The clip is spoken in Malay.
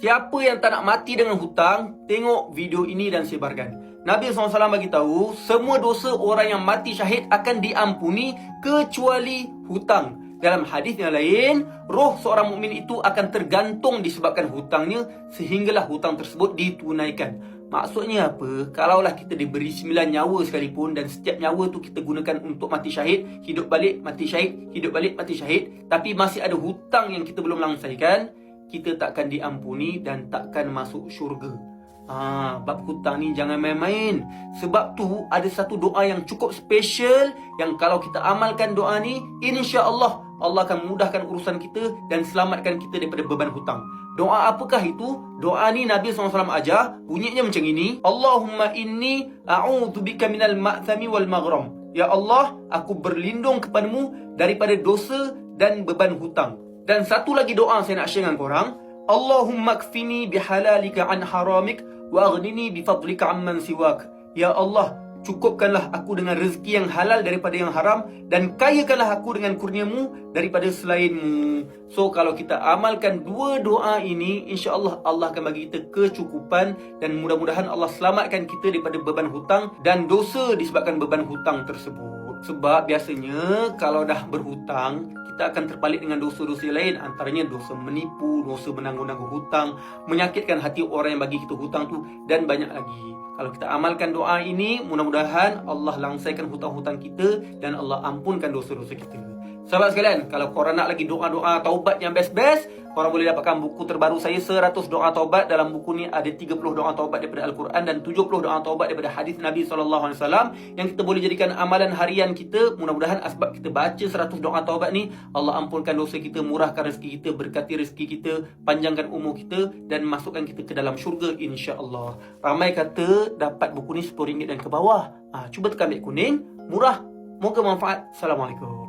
Siapa yang tak nak mati dengan hutang, tengok video ini dan sebarkan. Nabi SAW bagi tahu, semua dosa orang yang mati syahid akan diampuni kecuali hutang. Dalam hadis yang lain, roh seorang mukmin itu akan tergantung disebabkan hutangnya sehinggalah hutang tersebut ditunaikan. Maksudnya apa? Kalaulah kita diberi sembilan nyawa sekalipun dan setiap nyawa tu kita gunakan untuk mati syahid, hidup balik, mati syahid, hidup balik, mati syahid, tapi masih ada hutang yang kita belum langsaikan, kita takkan diampuni dan takkan masuk syurga. Ah, bab hutang ni jangan main-main. Sebab tu ada satu doa yang cukup special yang kalau kita amalkan doa ni, insya-Allah Allah akan mudahkan urusan kita dan selamatkan kita daripada beban hutang. Doa apakah itu? Doa ni Nabi SAW ajar, bunyinya macam ini. Allahumma inni a'udzubika minal ma'thami wal maghram. Ya Allah, aku berlindung kepadamu daripada dosa dan beban hutang. Dan satu lagi doa saya nak share dengan korang. Allahumma kfini bihalalika an haramik wa aghnini bifadlika amman siwak. Ya Allah, cukupkanlah aku dengan rezeki yang halal daripada yang haram dan kayakanlah aku dengan kurniamu daripada selainmu. So kalau kita amalkan dua doa ini, insya-Allah Allah akan bagi kita kecukupan dan mudah-mudahan Allah selamatkan kita daripada beban hutang dan dosa disebabkan beban hutang tersebut. Sebab biasanya kalau dah berhutang, kita akan terpalit dengan dosa-dosa lain antaranya dosa menipu, dosa menanggung-nanggung hutang, menyakitkan hati orang yang bagi kita hutang tu dan banyak lagi. Kalau kita amalkan doa ini, mudah-mudahan Allah langsaikan hutang-hutang kita dan Allah ampunkan dosa-dosa kita. Sahabat sekalian, kalau korang nak lagi doa-doa taubat yang best-best, korang boleh dapatkan buku terbaru saya 100 doa taubat. Dalam buku ni ada 30 doa taubat daripada Al-Quran dan 70 doa taubat daripada hadis Nabi SAW yang kita boleh jadikan amalan harian kita. Mudah-mudahan sebab kita baca 100 doa taubat ni, Allah ampunkan dosa kita, murahkan rezeki kita, berkati rezeki kita, panjangkan umur kita dan masukkan kita ke dalam syurga insya-Allah. Ramai kata dapat buku ni RM10 dan ke bawah. Ah, cuba tekan beg kuning, murah. Moga manfaat. Assalamualaikum.